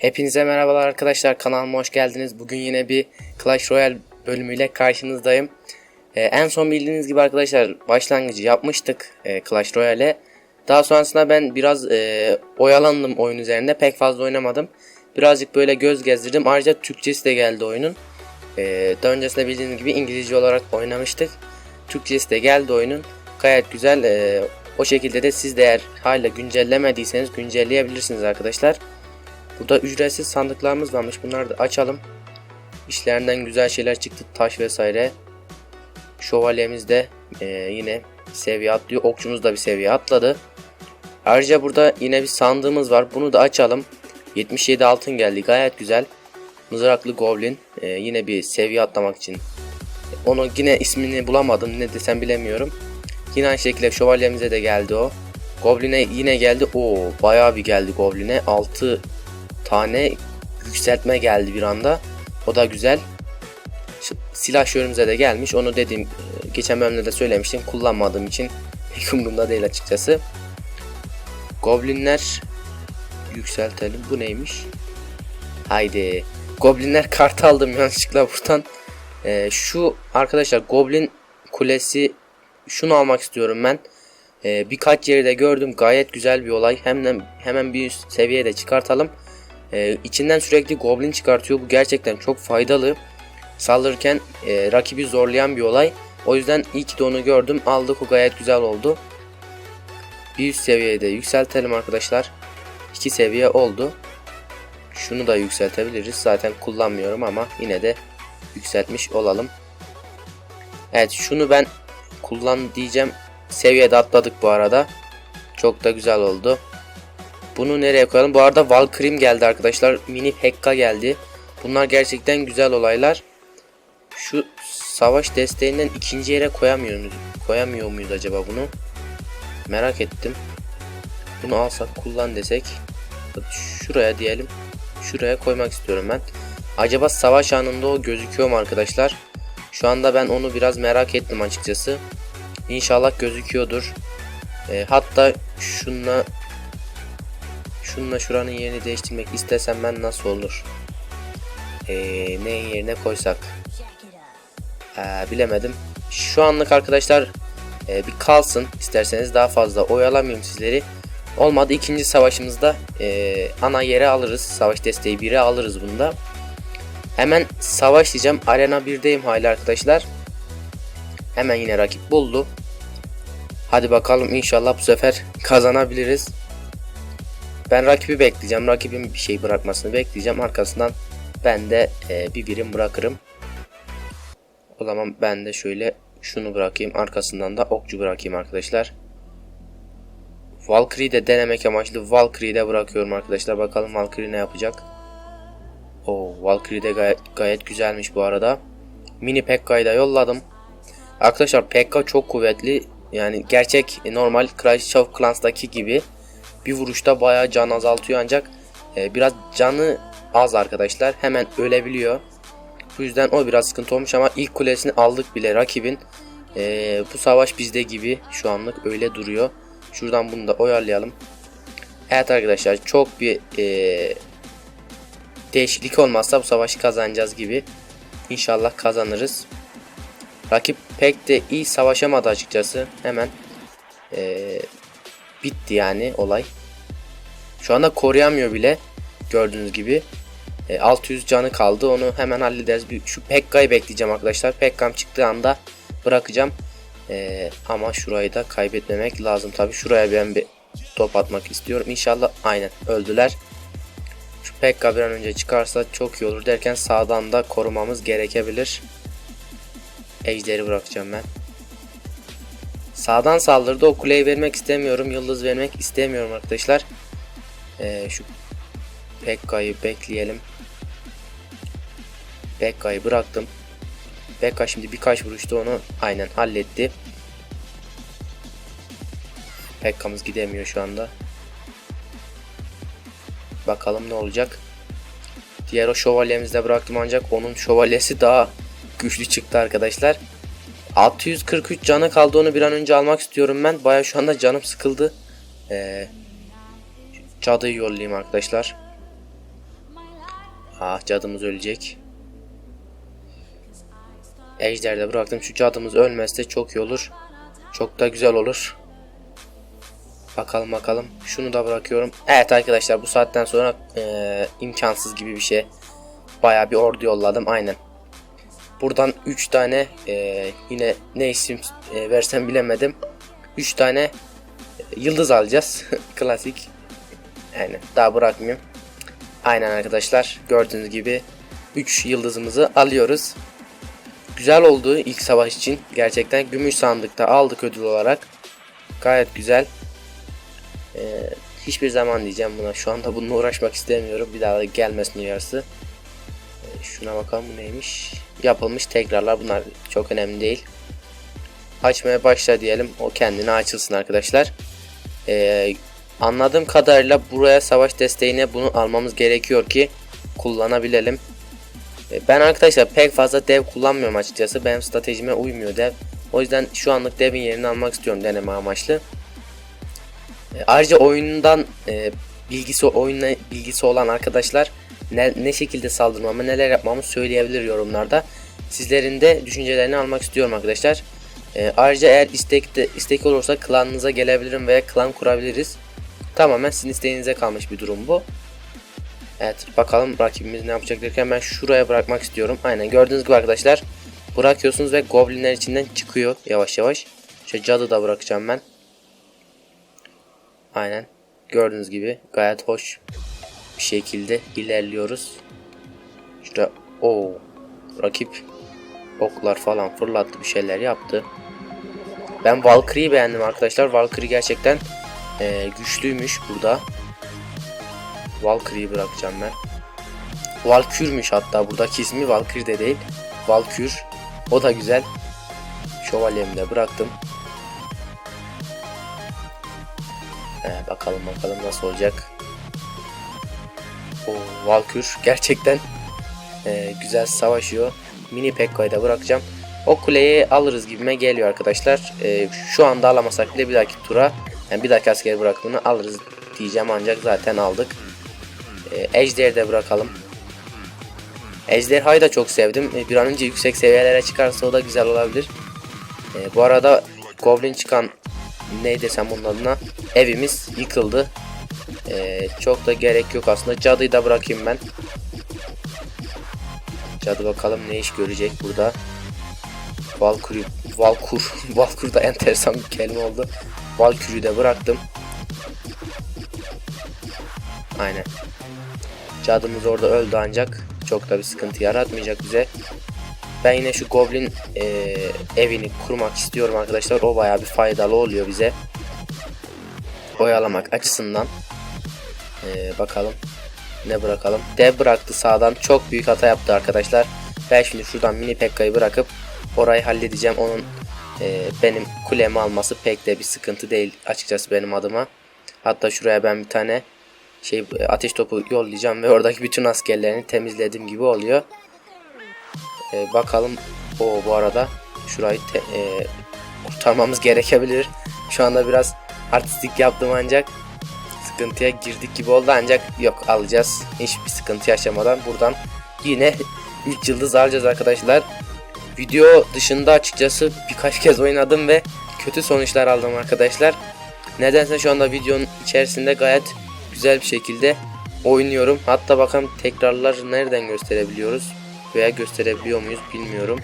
Hepinize merhabalar arkadaşlar kanalıma hoş geldiniz. Bugün yine bir Clash Royale bölümüyle karşınızdayım. Ee, en son bildiğiniz gibi arkadaşlar başlangıcı yapmıştık e, Clash Royale'e. Daha sonrasında ben biraz e, oyalandım oyun üzerinde pek fazla oynamadım. Birazcık böyle göz gezdirdim. Ayrıca Türkçesi de geldi oyunun. Ee, daha öncesinde bildiğiniz gibi İngilizce olarak oynamıştık. Türkçesi de geldi oyunun. Gayet güzel. Ee, o şekilde de siz de eğer hala güncellemediyseniz güncelleyebilirsiniz arkadaşlar. Burada ücretsiz sandıklarımız varmış. Bunları da açalım. İşlerinden güzel şeyler çıktı. Taş vesaire. Şövalyemiz de e, yine seviye atlıyor. Okçumuz da bir seviye atladı. Ayrıca burada yine bir sandığımız var. Bunu da açalım. 77 altın geldi. Gayet güzel. Mızraklı Goblin. e, yine bir seviye atlamak için. Onu yine ismini bulamadım. Ne desem bilemiyorum. Yine aynı şekilde şövalyemize de geldi o. Goblin'e yine geldi. Oo bayağı bir geldi Goblin'e. 6 tane yükseltme geldi bir anda. O da güzel. Silah şörümüze de gelmiş. Onu dediğim e, geçen bölümde de söylemiştim. Kullanmadığım için pek umurumda değil açıkçası. Goblinler yükseltelim. Bu neymiş? Haydi. Goblinler kart aldım yanlışlıkla buradan. E, şu arkadaşlar Goblin kulesi şunu almak istiyorum ben. E, birkaç yeri de gördüm. Gayet güzel bir olay. Hemen hemen bir üst seviyede çıkartalım. Ee, içinden sürekli goblin çıkartıyor. Bu gerçekten çok faydalı. Saldırırken e, rakibi zorlayan bir olay. O yüzden iyi ki de onu gördüm. Aldık o gayet güzel oldu. Bir üst seviyede yükseltelim arkadaşlar. İki seviye oldu. Şunu da yükseltebiliriz. Zaten kullanmıyorum ama yine de yükseltmiş olalım. Evet şunu ben kullan diyeceğim. Seviyede atladık bu arada. Çok da güzel oldu. Bunu nereye koyalım? Bu arada Valkyrim geldi arkadaşlar. Mini Pekka geldi. Bunlar gerçekten güzel olaylar. Şu savaş desteğinden ikinci yere koyamıyor muyuz? Koyamıyor muyuz acaba bunu? Merak ettim. Bunu alsak kullan desek. Şuraya diyelim. Şuraya koymak istiyorum ben. Acaba savaş anında o gözüküyor mu arkadaşlar? Şu anda ben onu biraz merak ettim açıkçası. İnşallah gözüküyordur. E, hatta şunla Şununla şuranın yerini değiştirmek istesem ben nasıl olur? Ee, ne yerine koysak? Ee, bilemedim. Şu anlık arkadaşlar e, bir kalsın isterseniz daha fazla oyalamayayım sizleri. Olmadı ikinci savaşımızda e, ana yere alırız. Savaş desteği 1'e alırız bunda. Hemen savaş diyeceğim. Arena 1'deyim hala arkadaşlar. Hemen yine rakip buldu. Hadi bakalım inşallah bu sefer kazanabiliriz. Ben rakibi bekleyeceğim. Rakibin bir şey bırakmasını bekleyeceğim. Arkasından ben de e, bir birim bırakırım. O zaman ben de şöyle şunu bırakayım. Arkasından da okçu bırakayım arkadaşlar. Valkyrie'yi de denemek amaçlı Valkyrie'yi de bırakıyorum arkadaşlar. Bakalım Valkyrie ne yapacak. O Valkyrie de gayet, gayet güzelmiş bu arada. Mini Pekka'yı da yolladım. Arkadaşlar Pekka çok kuvvetli. Yani gerçek normal Clash of Clans'daki gibi bir vuruşta bayağı can azaltıyor ancak e, biraz canı az arkadaşlar. Hemen ölebiliyor. Bu yüzden o biraz sıkıntı olmuş ama ilk kulesini aldık bile rakibin. E, bu savaş bizde gibi şu anlık öyle duruyor. Şuradan bunu da oyarlayalım. Evet arkadaşlar çok bir e, değişiklik olmazsa bu savaşı kazanacağız gibi. İnşallah kazanırız. Rakip pek de iyi savaşamadı açıkçası. Hemen e, bitti yani olay. Şu anda koruyamıyor bile. Gördüğünüz gibi. E, 600 canı kaldı. Onu hemen hallederiz. Bir, şu Pekka'yı bekleyeceğim arkadaşlar. Pekka'm çıktığı anda bırakacağım. E, ama şurayı da kaybetmemek lazım tabi. Şuraya ben bir top atmak istiyorum. İnşallah aynen öldüler. Şu Pekka bir an önce çıkarsa çok iyi olur derken sağdan da korumamız gerekebilir. Ejderi bırakacağım ben. Sağdan saldırdı. O kuleyi vermek istemiyorum. Yıldız vermek istemiyorum arkadaşlar. Ee, şu Pekka'yı bekleyelim. Pekka'yı bıraktım. Pekka şimdi birkaç vuruşta onu aynen halletti. Pekka'mız gidemiyor şu anda. Bakalım ne olacak. Diğer o şövalyemizi de bıraktım ancak onun şövalyesi daha güçlü çıktı arkadaşlar. 643 canı kaldı onu bir an önce almak istiyorum ben. Baya şu anda canım sıkıldı. Ee, cadıyı yollayayım arkadaşlar. Ah cadımız ölecek. Ejder'de bıraktım. Şu cadımız ölmezse çok iyi olur. Çok da güzel olur. Bakalım bakalım. Şunu da bırakıyorum. Evet arkadaşlar bu saatten sonra eee, imkansız gibi bir şey. Baya bir ordu yolladım aynen. Buradan 3 tane eee, yine ne isim eee, versem bilemedim. 3 tane e, yıldız alacağız. Klasik. Aynen daha bırakmayayım. Aynen arkadaşlar gördüğünüz gibi 3 yıldızımızı alıyoruz. Güzel oldu ilk savaş için. Gerçekten gümüş sandıkta aldık ödül olarak. Gayet güzel. Ee, hiçbir zaman diyeceğim buna. Şu anda bununla uğraşmak istemiyorum. Bir daha da gelmesin uyarısı. Ee, şuna bakalım bu neymiş. Yapılmış tekrarlar. Bunlar çok önemli değil. Açmaya başla diyelim. O kendine açılsın arkadaşlar. Ee, anladığım kadarıyla buraya savaş desteğine bunu almamız gerekiyor ki kullanabilelim. Ee, Ben arkadaşlar pek fazla dev kullanmıyorum açıkçası. Benim stratejime uymuyor dev. O yüzden şu anlık devin yerini almak istiyorum deneme amaçlı. E, Ayrıca oyundan e, bilgisi oyunla bilgisi olan arkadaşlar ne, ne şekilde saldırmamı neler yapmamı söyleyebilir yorumlarda. Sizlerin de düşüncelerini almak istiyorum arkadaşlar. E, ayrıca eğer istekte istek olursa klanınıza gelebilirim veya klan kurabiliriz. Tamamen sizin isteğinize kalmış bir durum bu. Evet bakalım rakibimiz ne yapacak derken ben şuraya bırakmak istiyorum. Aynen gördüğünüz gibi arkadaşlar bırakıyorsunuz ve goblinler içinden çıkıyor yavaş yavaş. Şu cadı da bırakacağım ben. Aynen. Gördüğünüz gibi gayet hoş bir şekilde ilerliyoruz. Şurada o rakip oklar falan fırlattı bir şeyler yaptı. Ben Valkyrie'yi beğendim arkadaşlar. Valkyrie gerçekten eee, güçlüymüş burada. Valkyrie'yi bırakacağım ben. Valkürmüş hatta buradaki ismi Valkyrie de değil. Valkür. O da güzel. Şövalyemi de bıraktım. Ee, bakalım bakalım nasıl olacak. O Valkür gerçekten e, güzel savaşıyor. Mini Pekka'yı da bırakacağım. O kuleyi alırız gibime geliyor arkadaşlar. E, şu anda alamasak bile bir dahaki tura yani bir dahaki asker bırakımını alırız diyeceğim ancak zaten aldık. E, Ejder'i de bırakalım. Ejderhayı da çok sevdim. E, bir an önce yüksek seviyelere çıkarsa o da güzel olabilir. E, bu arada Goblin çıkan ne desem bunun adına evimiz yıkıldı. E, çok da gerek yok aslında. Cadıyı da bırakayım ben. Cadı bakalım ne iş görecek burada. Valkyrie, Valkur, Valkur da enteresan bir kelime oldu. Valkyrie'yi de bıraktım. Aynen. Cadımız orada öldü ancak çok da bir sıkıntı yaratmayacak bize. Ben yine şu goblin e, evini kurmak istiyorum arkadaşlar. O bayağı bir faydalı oluyor bize. Oyalamak açısından. E, bakalım ne bırakalım. Dev bıraktı sağdan. Çok büyük hata yaptı arkadaşlar. Ben şimdi şuradan mini pekkayı bırakıp orayı halledeceğim. Onun e, benim kulemi alması pek de bir sıkıntı değil açıkçası benim adıma. Hatta şuraya ben bir tane şey ateş topu yollayacağım ve oradaki bütün askerlerini temizlediğim gibi oluyor. Ee, bakalım o bu arada şurayı te- e, kurtarmamız gerekebilir. Şu anda biraz artistik yaptım ancak sıkıntıya girdik gibi oldu ancak yok alacağız. Hiçbir sıkıntı yaşamadan buradan yine 3 yıldız alacağız arkadaşlar. Video dışında açıkçası birkaç kez oynadım ve kötü sonuçlar aldım arkadaşlar. Nedense şu anda videonun içerisinde gayet güzel bir şekilde oynuyorum. Hatta bakalım tekrarlar nereden gösterebiliyoruz veya gösterebiliyor muyuz bilmiyorum.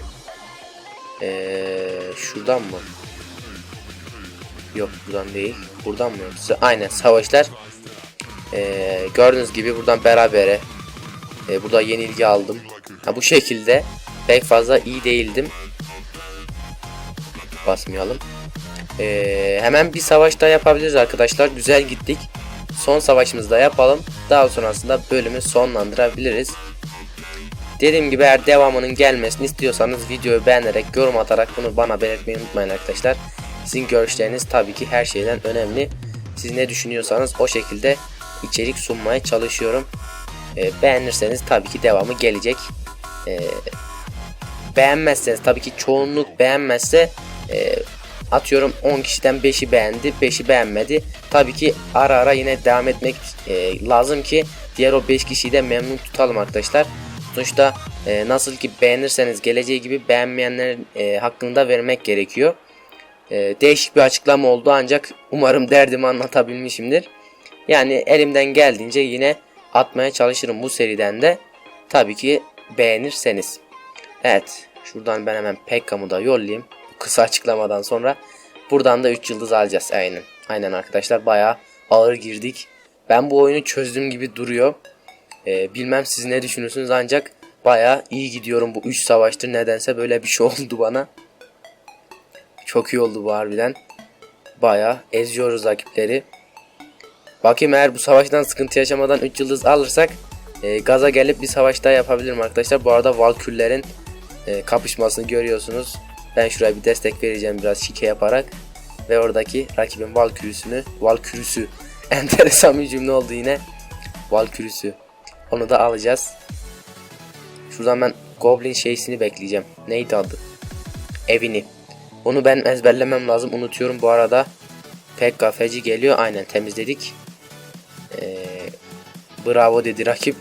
Ee, şuradan mı? Yok buradan değil. Buradan mı? Aynen savaşlar. Ee, gördüğünüz gibi buradan berabere. Ee, burada yenilgi aldım. Ha, bu şekilde pek fazla iyi değildim. Basmayalım. Ee, hemen bir savaş daha yapabiliriz arkadaşlar. Güzel gittik. Son savaşımızı da yapalım. Daha sonrasında bölümü sonlandırabiliriz. Dediğim gibi eğer devamının gelmesini istiyorsanız videoyu beğenerek yorum atarak bunu bana belirtmeyi unutmayın arkadaşlar. Sizin görüşleriniz tabii ki her şeyden önemli. Siz ne düşünüyorsanız o şekilde içerik sunmaya çalışıyorum. Ee, beğenirseniz tabii ki devamı gelecek. Ee, beğenmezseniz tabii ki çoğunluk beğenmezse e, atıyorum 10 kişiden 5'i beğendi 5'i beğenmedi. Tabii ki ara ara yine devam etmek e, lazım ki diğer o 5 kişiyi de memnun tutalım arkadaşlar. Sonuçta e, nasıl ki beğenirseniz geleceği gibi beğenmeyenlerin e, hakkını da vermek gerekiyor. E, değişik bir açıklama oldu ancak umarım derdimi anlatabilmişimdir. Yani elimden geldiğince yine atmaya çalışırım bu seriden de. Tabii ki beğenirseniz. Evet şuradan ben hemen Pekka'mı da yollayayım. Kısa açıklamadan sonra. Buradan da 3 yıldız alacağız aynen. Aynen arkadaşlar bayağı ağır girdik. Ben bu oyunu çözdüğüm gibi duruyor. Ee, bilmem siz ne düşünürsünüz ancak bayağı iyi gidiyorum bu 3 savaştır. Nedense böyle bir şey oldu bana. Çok iyi oldu bu harbiden. Bayağı eziyoruz rakipleri. Bakayım eğer bu savaştan sıkıntı yaşamadan 3 yıldız alırsak e, gaza gelip bir savaş daha yapabilirim arkadaşlar. Bu arada Valkürlerin e, kapışmasını görüyorsunuz. Ben şuraya bir destek vereceğim biraz şike yaparak. Ve oradaki rakibin Valkürüsünü, Valkürüsü enteresan bir cümle oldu yine. Valkürüsü. Onu da alacağız. Şuradan ben Goblin şeysini bekleyeceğim. Neydi adı? Evini. Onu ben ezberlemem lazım. Unutuyorum bu arada. Pekka Feci geliyor. Aynen temizledik. Ee, bravo dedi rakip.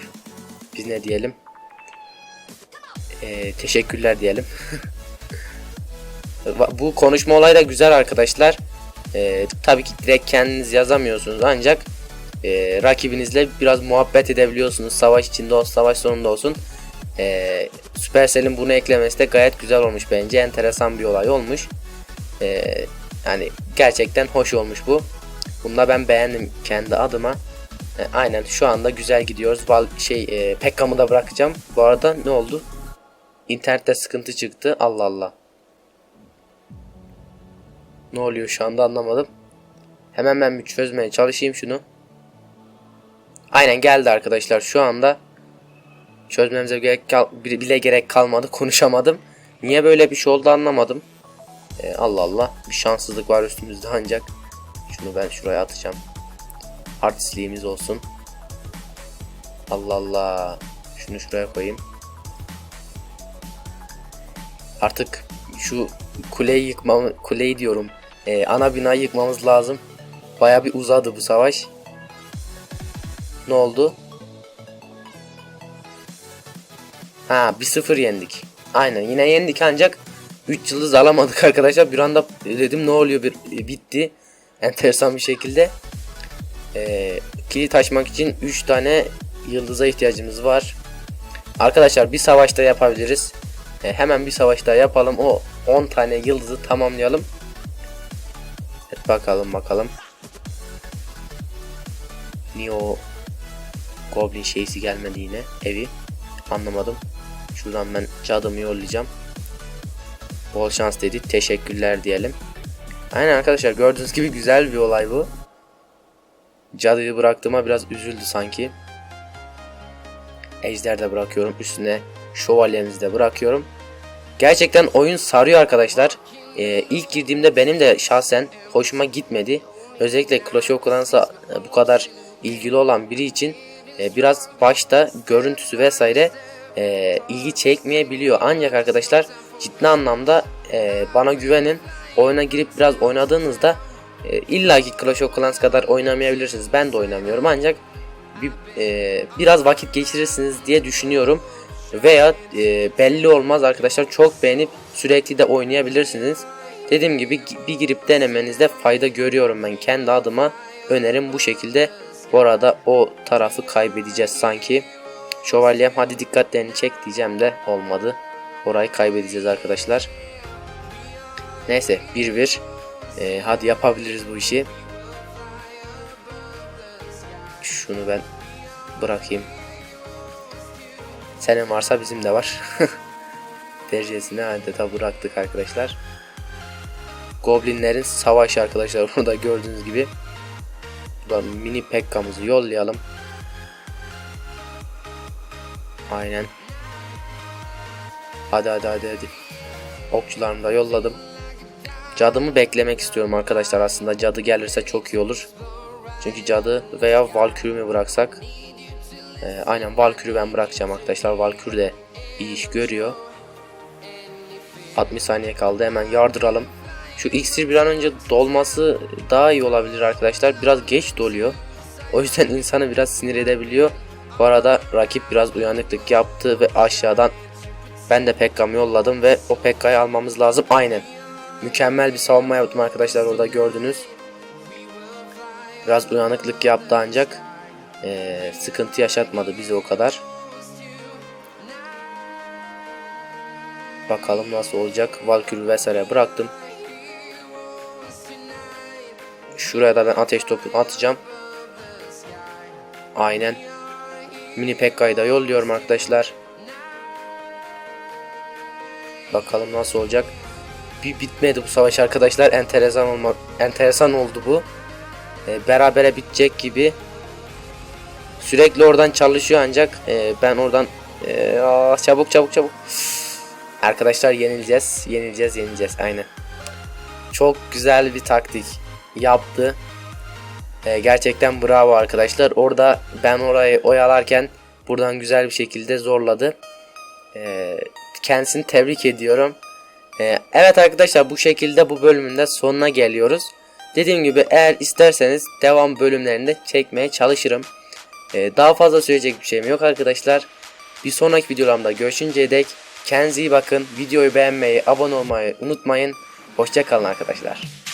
Biz ne diyelim? Ee, teşekkürler diyelim. Bu konuşma olayı da güzel arkadaşlar. Ee, tabii ki direkt kendiniz yazamıyorsunuz ancak e, rakibinizle biraz muhabbet edebiliyorsunuz. Savaş içinde olsun, savaş sonunda olsun. Ee, Supercell'in bunu eklemesi de gayet güzel olmuş bence. Enteresan bir olay olmuş. Ee, yani gerçekten hoş olmuş bu. Bunu da ben beğendim kendi adıma. E, aynen şu anda güzel gidiyoruz. Val şey e, Pekka'mı da bırakacağım. Bu arada ne oldu? İnternette sıkıntı çıktı. Allah Allah. Ne oluyor şu anda anlamadım. Hemen ben bir çözmeye çalışayım şunu. Aynen geldi arkadaşlar şu anda. Çözmemize gerek kal bile gerek kalmadı. Konuşamadım. Niye böyle bir şey oldu anlamadım. Ee, Allah Allah. Bir şanssızlık var üstümüzde ancak. Şunu ben şuraya atacağım. Artistliğimiz olsun. Allah Allah. Şunu şuraya koyayım. Artık şu kuleyi yıkmam kuleyi diyorum. Ee, ana binayı yıkmamız lazım. Baya bir uzadı bu savaş. Ne oldu? Ha 1-0 yendik. Aynen yine yendik ancak 3 yıldız alamadık arkadaşlar. Bir anda dedim ne oluyor bir bitti. Enteresan bir şekilde. Ee, kilit açmak için 3 tane yıldıza ihtiyacımız var. Arkadaşlar bir savaşta yapabiliriz. Ee, hemen bir savaşta yapalım. O 10 tane yıldızı tamamlayalım. Evet bakalım bakalım. Niye o Goblin şeysi gelmedi yine evi. Anlamadım. Şuradan ben cadımı yollayacağım. Bol şans dedi. Teşekkürler diyelim. Aynen arkadaşlar gördüğünüz gibi güzel bir olay bu. Cadıyı bıraktığıma biraz üzüldü sanki. Ejder de bırakıyorum. Üstüne şövalyemizi de bırakıyorum. Gerçekten oyun sarıyor arkadaşlar. Ee, ilk girdiğimde benim de şahsen hoşuma gitmedi. Özellikle Clash of Clans'a bu kadar ilgili olan biri için e, biraz başta görüntüsü vesaire e, ilgi çekmeyebiliyor. Ancak arkadaşlar ciddi anlamda e, bana güvenin. Oyuna girip biraz oynadığınızda e, illaki Clash of Clans kadar oynamayabilirsiniz. Ben de oynamıyorum ancak bir, e, biraz vakit geçirirsiniz diye düşünüyorum. Veya e, belli olmaz arkadaşlar çok beğenip sürekli de oynayabilirsiniz. Dediğim gibi bir girip denemenizde fayda görüyorum ben kendi adıma. Önerim bu şekilde. Bu arada o tarafı kaybedeceğiz sanki. Şövalyem hadi dikkatlerini çek diyeceğim de olmadı. Orayı kaybedeceğiz arkadaşlar. Neyse 1-1. Ee, hadi yapabiliriz bu işi. Şunu ben bırakayım. Senin varsa bizim de var. Derecesini adeta bıraktık arkadaşlar. Goblinlerin savaşı arkadaşlar. Burada gördüğünüz gibi. Buradan mini Pekka'mızı yollayalım. Aynen. Hadi hadi hadi hadi. Okçularımı da yolladım. Cadımı beklemek istiyorum arkadaşlar aslında. Cadı gelirse çok iyi olur. Çünkü cadı veya Valkür'ü bıraksak. Ee, aynen Valkür'ü ben bırakacağım arkadaşlar. Valkür de iyi iş görüyor. 60 saniye kaldı. Hemen yardıralım. Şu iksir bir an önce dolması daha iyi olabilir arkadaşlar. Biraz geç doluyor. O yüzden insanı biraz sinir edebiliyor. Bu arada rakip biraz uyanıklık yaptı ve aşağıdan ben de Pekka'mı yolladım ve o Pekka'yı almamız lazım. Aynen. Mükemmel bir savunma yaptım arkadaşlar orada gördünüz. Biraz uyanıklık yaptı ancak eee, sıkıntı yaşatmadı bize o kadar. Bakalım nasıl olacak. Valkür vesaire bıraktım. Şuraya da ben ateş topu atacağım. Aynen. Mini Pekka'yı da yolluyorum arkadaşlar. Bakalım nasıl olacak. Bir bitmedi bu savaş arkadaşlar. Enteresan olma enteresan oldu bu. Ee, berabere bitecek gibi. Sürekli oradan çalışıyor ancak e, ben oradan e, aa, çabuk çabuk çabuk. Arkadaşlar yenileceğiz. Yenileceğiz, yenileceğiz. Aynen. Çok güzel bir taktik yaptı. Ee, gerçekten bravo arkadaşlar. Orada ben orayı oyalarken buradan güzel bir şekilde zorladı. Ee, kendisini tebrik ediyorum. Ee, evet arkadaşlar bu şekilde bu bölümün de sonuna geliyoruz. Dediğim gibi eğer isterseniz devam bölümlerinde çekmeye çalışırım. Ee, daha fazla söyleyecek bir şeyim yok arkadaşlar. Bir sonraki videolarımda görüşünceye dek kendinize iyi bakın. Videoyu beğenmeyi, abone olmayı unutmayın. Hoşçakalın arkadaşlar.